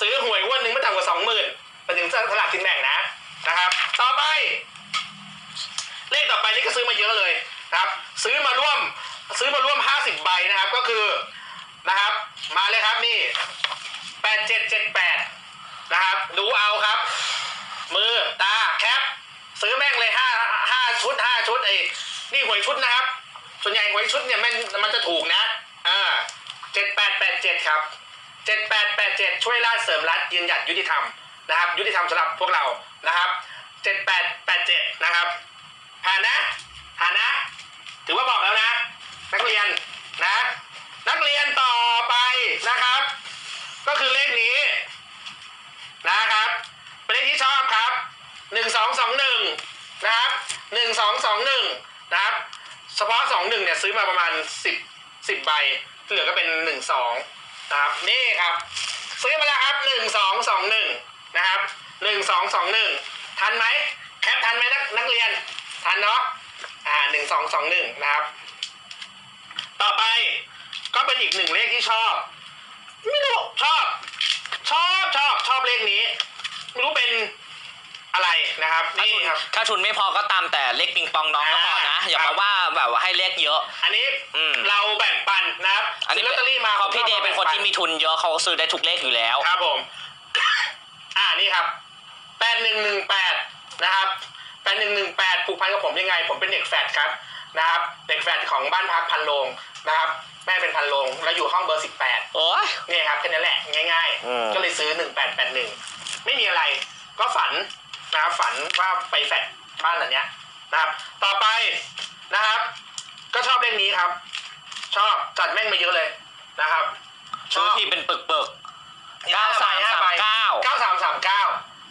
ซื้อหวยวันหนึ่งไม่ต่ำกว่าสองหมื่นไปถึงสลากกินแบ่งนะนะครับ ต่อไป เลขต่อไปนี่ก็ซื้อมาเยอะเลยนะครับ ซื้อมาร่วมซื้อมาร่วมห้าสิบใบนะครับ ก็คือนะครับ มาเลยครับนี่แปดเจ็ดเจ็ดแปดนะครับ ดูเอาครับ มือตาแคปซื้อแม่งเลยห้าห้าชุดห้าชุดไอ้นี่หวยชุดนะครับ ส่วนใหญ่หวยชุดเนี่ยมันมันจะถูกนะอ่าเจ็ดแปดแปดเจ็ดครับ เจ็ดแปดแปดเจ็ดช่วยราชเสริมรัฐยืนหยัดยุติธรรมนะครับ ยุติธรรมสำหรับพวกเรานะครับเจ็ดแปดแปดเจ็ดนะครับผ่านนะผ่านนะ ถือว่าบอกแล้วนะ นักเรียนนะ นักเรียนต่อไปนะครับ ก็คือเลขนี้นะครับเป็นเลขที่ชอบครับหนึ่งสองสองหนึ่งนะครับหนึ่งสองสองหนึ่งนะครับเฉพาะสองหนึ่งเนี่ยซื้อมาประมาณสิบสิบใบที่เหลือก็เป็นหนึ่งสอง ครับนี่ครับ ซื้อมาแล้วครับหนึ่งสองสองหนึ่งนะครับหนึ่งสองสองหนึ่งทันไหมแคปทันไหมนักนักเรียน ทันเนาะอ่าหนึ่งสองสองหนึ่งนะครับ ต่อไปก็เป็นอีกหนึ่งเลขที่ชอบ ไม่รู้ชอบ ชอบชอบชอบเลขนี้ ไม่รู้เป็น อะไรนะครับถ้านี่ทุนครับ ถ้าทุนไม่พอก็ตามแต่เลขปิงปองน้องก็พอนะอ่าอย่าครัมาบว่าแบบว่าให้เลขเยอะ อันนี้อืมเราแบ่งปันนะครับอันนี้ซื้ลอตเตอรี่มาเพราะพี่เดย์เป็นคนที่แบ่งมีทุนเยอะเขาซื้อได้ทุกเลขอยู่แล้วปันครับผม อ่านี่ครับแปดหนึ่งหนึ่งแปดนะครับแปดหนึ่งหนึ่งแปดผูกพันกับผมยังไง ผมเป็นเด็กแฟดครับนะครับ เด็กแฟดของบ้านพักพันโรงนะครับแม่เป็นพันโรงแล้วอยู่ห้องเบอร์สิบแปดโอ้ยนี่ครับแค่นั้นแหละง่ายอืมๆก็เลยซื้อหนึ่งแปดแปดหนึ่งไม่มีอะไร ก็ฝัน นะครับฝันว่าไปแฟดบ้านหลังเนี้ยนะครับ ต่อไปนะครับ ก็ชอบเลขนี้ครับ ชอบจัดแม่งมาเยอะเลยนะครับชซื้ออบที่เป็นปึกปึกห้9339ใบห้ใบเก้าสามสามเก้า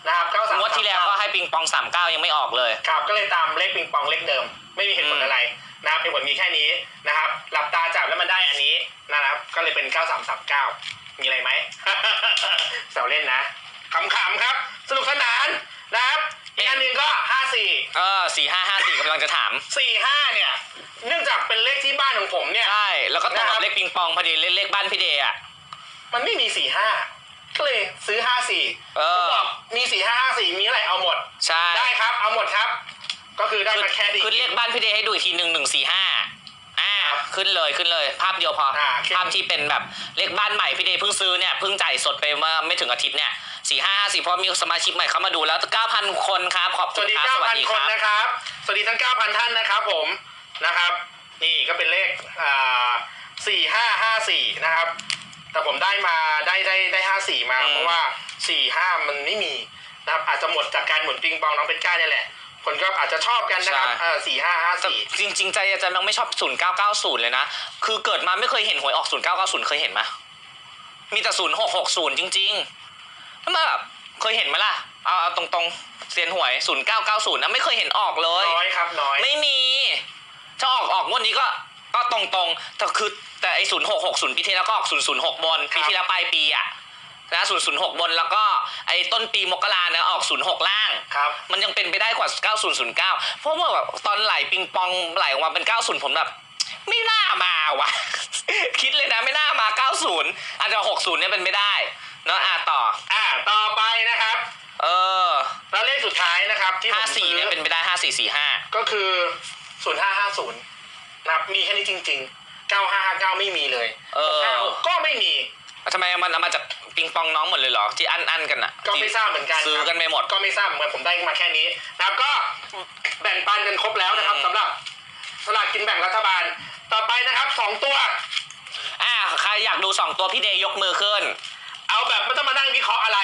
นะครับเก้าสามงวดที่แล้วก็ให้ปิงปองสามเก้ายังไม่ออกเลยครับก็เลยตามเลขปิงปองเลขเดิม ไม่มีเหตุผลอืมอะไรนะครับเหตุผลมีแค่นี้นะครับ หลับตาจับแล้วมันได้อันนี้นะครับ ก็เลยเป็น 9339 มีอะไรไหมแซวเล่นนะขำๆครับ สนุกสนาน นะครับอีกอันหนึ่งก็54เออสี่ห้าห้าสี่กำลังจะถาม45เนี่ย เนื่องจากเป็นเลขที่บ้านของผมเนี่ย ใช่ แล้วก็ตรงนะครักับบเลขปิงปองพอดีเลขเลขบ้านพี่เดย์อะ มันไม่มี45ก็เลยซื้อ54เออผมบอกมี4554มีอะไรเอาหมด ใช่ได้ครับ เอาหมดครับ ก็คือได้ขึ้นมาแค่ดี ขึ้นเลขบ้านพี่เดย์ให้ดูอีกทีหนึ่งหนึ่งสี่ห้าอ่าครับขึ้นเลยขึ้นเลย ภาพเดียวพอ อ่าขึ้นภาพที่เป็นแบบเลขบ้านใหม่พี่เดย์เพิ่งซื้อเนี่ยเพิ่งจ่ายสดไปเมื่อไม่ถึงอาทิตย์เนี่ย สี่ห้าสี่เพราะมีสมาชิกใหม่เข้ามาดูแล้วเก้าพันคนครับขอบสคุวัณสดีครับสวัสดี9,000 คคนรับ นะครับ สวัสดีทั้ง 9,000 ท่านนะครับผมนะครับ นี่ก็เป็นเลขอ่า4554นะครับ แต่ผมได้มาได้ได้ได้54มา อืม เพราะว่า45มันไม่มีนะครับอาจจะหมดจากการหมุนปิงปองน้องเป็นก้าเนี่ยแหละ คนก็อาจจะชอบกันนะครับเออแต่4554จริงๆใจอาจารย์ยังไม่ชอบศูนย์เก้าเก้าศูนย์เลยนะ คือเกิดมาไม่เคยเห็นหวยออกศูนย์เก้าเก้าศูนย์เคยเห็นไหมมีแต่ศูนย์หกหกศูนย์จริงๆแล้ว มาแบบเคยเห็นไหมล่ะเอาเอาตรงๆเซียนหวยศูนย์เก้าเก้าศูนย์นะไม่เคยเห็นออกเลย น้อยครับน้อย ไม่มีถ้าออกออกงวดนี้ก็ก็ตรงๆแต่คือแต่ไอศูนย์หกหกศูนย์ปีที่แล้วก็ออกศูนย์ศูนย์หกบนปีที่แล้วปลายปีอะนะศูนย์ศูนย์หกบนแล้วก็ไอต้นปีมกราเนี่ยออกศูนย์หกล่าง ครับ มันยังเป็นไปได้กว่า9009เพราะว่าแบบตอนไหลปิงปองไหลออกมาเป็น90ผมแบบ ไม่น่ามาวะ คิดเลยนะไม่น่ามา90อาจจะ60เนี่ยเป็นไม่ได้ เนาะอะต่อ อ่าต่อไปนะครับ เออแล้วเลขสุดท้ายนะครับ ที่ผมซื้54อเนี่ยเป็นไปได้5445ก็คือ0550นะครับมีแค่นี้จริงๆ9559ไม่มีเลยเออ656ก็ไม่มี ทำไมมันเอามาจากปิงปองน้องหมดเลยเหรอ ที่อันอันๆกันอะก็ไม่ทราบเหมือนกันซื้อครับกันไปหมด ก็ไม่ทราบเหมือนกันผมได้มาแค่นี้นะครับก็แบ่งปันกันครบแล้วนะครับอืม สำหรับสลากกินแบ่งรัฐบาล ต่อไปนะครับสองตัว อะใครอยากดู2ตัวพี่เดย์ยกมือขึ้น เอาแบบไม่ต้องมานั่งวิเคราะห์อะไร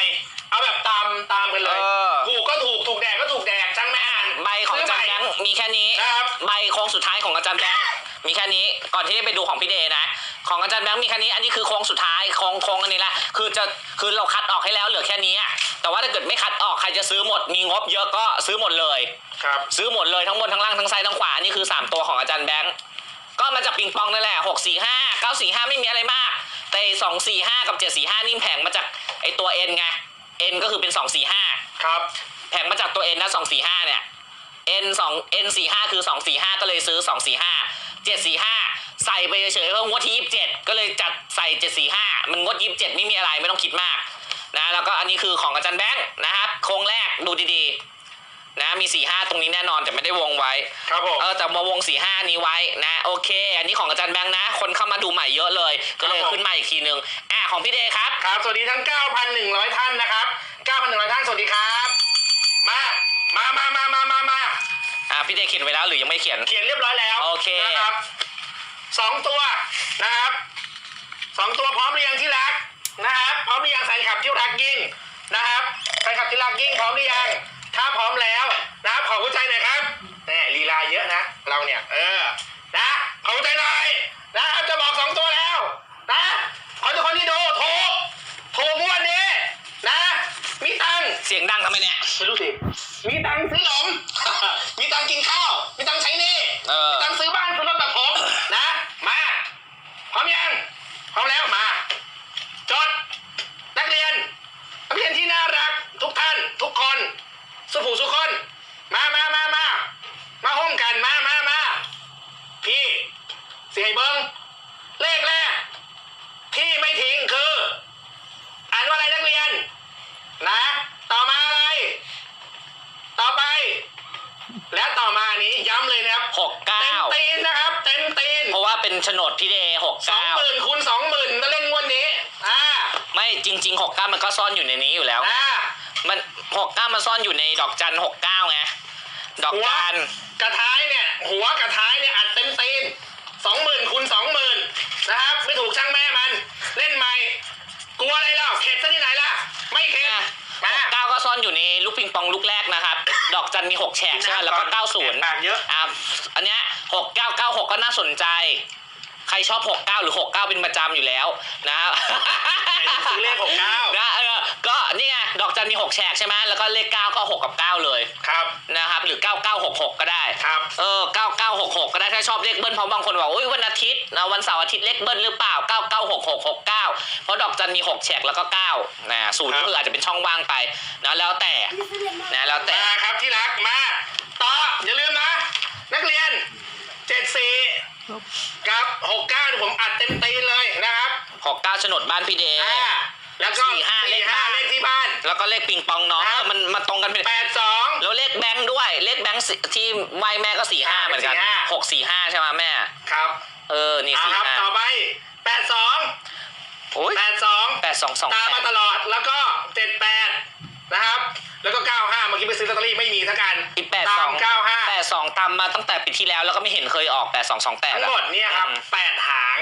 เอาแบบตามตามกันเลย เออ ถูกก็ถูกถูกแดกก็ถูกแดกช่างไม่อ่านใบของอาจารย์แบงค์มีแค่นี้นะครับ ใบโค้งสุดท้ายของอาจารย์แบงค์มีแค่นี้ก่อนที่จะไปดูของพี่เดย์นะ ของอาจารย์แบงค์มีแค่นี้อันนี้คือโค้งสุดท้ายโค้งโค้งอันนี้แหละคือจะคือเราคัดออกให้แล้วเหลือแค่นี้อะแต่ว่าถ้าเกิดไม่คัดออกใครจะซื้อหมดมีงบเยอะก็ซื้อหมดเลย ครับ ซื้อหมดเลยทั้งบนทั้งล่างทั้งซ้ายทั้งขวานี่คือ 3 ตัวของอาจารย์แบงค์ก็มาจากปิงปองนั่นแหละ6 4 5 9 4 5 ไม่มีอะไรมาก แต่2 4 5กับ7 4 5นี่แผงมาจากไอตัว N ไง N ก็คือเป็น2 4 5ครับ แผงมาจากตัว N นะ2 4 5เนี่ย N 2 N 4 5คือ2 4 5ก็เลยซื้อ2 4 5 7 4 5ใส่ไปเฉยๆเพื่องวดที่27ก็เลยจัดใส่7 4 5มันงวด27ไม่มีอะไรไม่ต้องคิดมากนะแล้วก็อันนี้คือของอาจารย์แบงค์นะครับโครงแรกดูดีๆ นะมีสี่ห้าตรงนี้แน่นอนแต่ไม่ได้วงไว้ ครับผม เออแต่มาวงสี่ห้านี้ไว้นะโอเค อันนี้ของอาจารย์แบงค์นะ คนเข้ามาดูใหม่เยอะเลย ก็เลยครับผม ขึ้นมาอีกทีนึงอะของพี่เดย์ครับ ครับ สวัสดีทั้ง 9,100 ท่านนะครับ 9,100 ท่าน สวัสดีครับ มา มา มา มา มา มามาอะพี่เดย์เขียนไว้แล้วหรือยังไม่เขียน เขียนเรียบร้อยแล้วโอเค นะครับสองตัวนะครับสองตัวพร้อมหรือยังที่รักนะครับ พร้อมหรือยังแฟนคลับที่รักยิ่งนะครับแฟนคลับที่รักยิ่งพร้อมหรือยัง ถ้าพร้อมแล้วนะครับขอหัวใจหน่อยครับแหมลีลาเยอะนะ เราเนี่ย เออ นะขอหัวใจหน่อยนะครับจะบอกสองตัวแล้วนะขอทุกคนที่ดูถูกถูกงวดนี้นะ มีตังค์ เสียงดังทำไมเนี่ย ไม่รู้สิ มีตังค์ซื้อหนม มีตังค์กินข้าว มีตังค์ใช้หนี่ เออ มีตังค์ซื้อบ้านซื้อรถแบบผม นะ มา พร้อมยัง พร้อมแล้วมา จด นักเรียน นักเรียนที่น่ารัก ทุกท่าน ทุกคน สุภูสุคน มามามามา มาห้มกัน มามามา พี่เสียเบิงเลขแรก ที่ไม่ทิ้งคือ อ่านว่าอะไรนักเรียน นะ ต่อมาอะไร ต่อไป และต่อมานี้ย้ำเลยนะครับ หกเก้าเต็มตีนนะครับ เต็มตีนเพราะว่าเป็นโฉนดพี่เดย์หกสองเก้าหมื่นคูณสองหมื่นถ้าเล่นงวดนี้ อ่า ไม่จริงๆหกเก้ามันก็ซ่อนอยู่ในนี้อยู่แล้ว อ่า มันหกเก้ามันซ่อนอยู่ในดอกจันหกเก้าไงดอกหัวจัน กระท้ายเนี่ย หัวกระท้าย ดอกจันมีหกแฉกใช่ไหมแล้วก็เก้าศูนย์ปากเยอะ อะอันเนี้ยหกเก้าเก้าหกก็น่าสนใจ ใครชอบ 69 หรือ 69 เป็นประจำอยู่แล้วนะซื้อเลข69นะเออก็นี่ไงดอกจันมี 6 แฉกใช่ไหมแล้วก็เลข 9 ก็ 6 กับ 9 เลยครับนะครับ หรือ 9966 ก็ได้ครับเออ9966 ก็ได้ถ้าชอบเลขเบิ้ลเพราะบางคนบอกอุ้ยวันอาทิตย์นะวันเสาร์อาทิตย์เลขเบิ้ลหรือเปล่า 996669 เพราะดอกจันมี 6 แฉกแล้วก็9นะศูนย์ก็คืออาจจะเป็นช่องว่างไปนะแล้วแต่นะแล้วแต่มาครับที่รักมาต่ออย่าลืมนะ นักเรียน 74 ครับหกเก้าผมอัดเต็มตีเลยนะครับหกเก้าโฉนดบ้านพี่เดย์แล้วก็สี่ห้าเลขบ้าเลขที่บ้าน แล้วก็เลขปิงปองน้องมันมาตรงกันเป็นแปดสอง แล้วเลขแบงค์ด้วย เลขแบงค์ที่ไหวแม่ก็สี่ห้าเหมือนกันหกสี่ห้าใช่ไหมแม่ ครับเออ นี่สี่ห้าต่อไปแปดสองแปดสองแปดสองสองตามมาตลอดแล้วก็เจ็ดแปดนะครับ แล้วก็เก้าห้าเมื่อกี้ไปซื้อลอตเตอรี่ไม่มีสักอันอีแปดสองเก้า ดสองตามมาตั้งแต่ปีที่แล้วแล้วก็ไม่เห็นเคยออกแปดสองสองแปด ทั้งหมดเนี่ยครับแปดหาง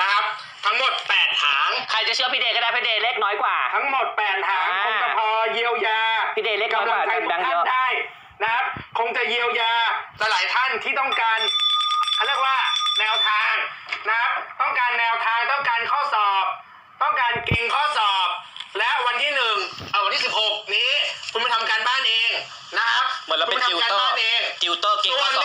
นะครับ ทั้งหมดแปดหาง ใครจะเชื่อพี่เดย์ก็ได้พี่เดย์เลขน้อยกว่า ทั้งหมดแปดหางอ่าคงจะพอเยียวยาพี่เดย์เลขน้อยกว่ากำลังใจทุกดังๆท่าเยนอะ ได้นะครับ คงจะเยียวยาหลายๆท่านที่ต้องการเขาเรียกว่าแนวทางนะครับ ต้องการแนวทางต้องการข้อสอบ ต้องการเก่งข้อสอบ และวันที่หนึ่งเอาวันที่สิบหกนี้ คุณไปทำการบ้านเองนะครับเหมือนเราเป็นคุณติวไปทำการเตอบ้าร์นเองติวเตอร์ เก่ง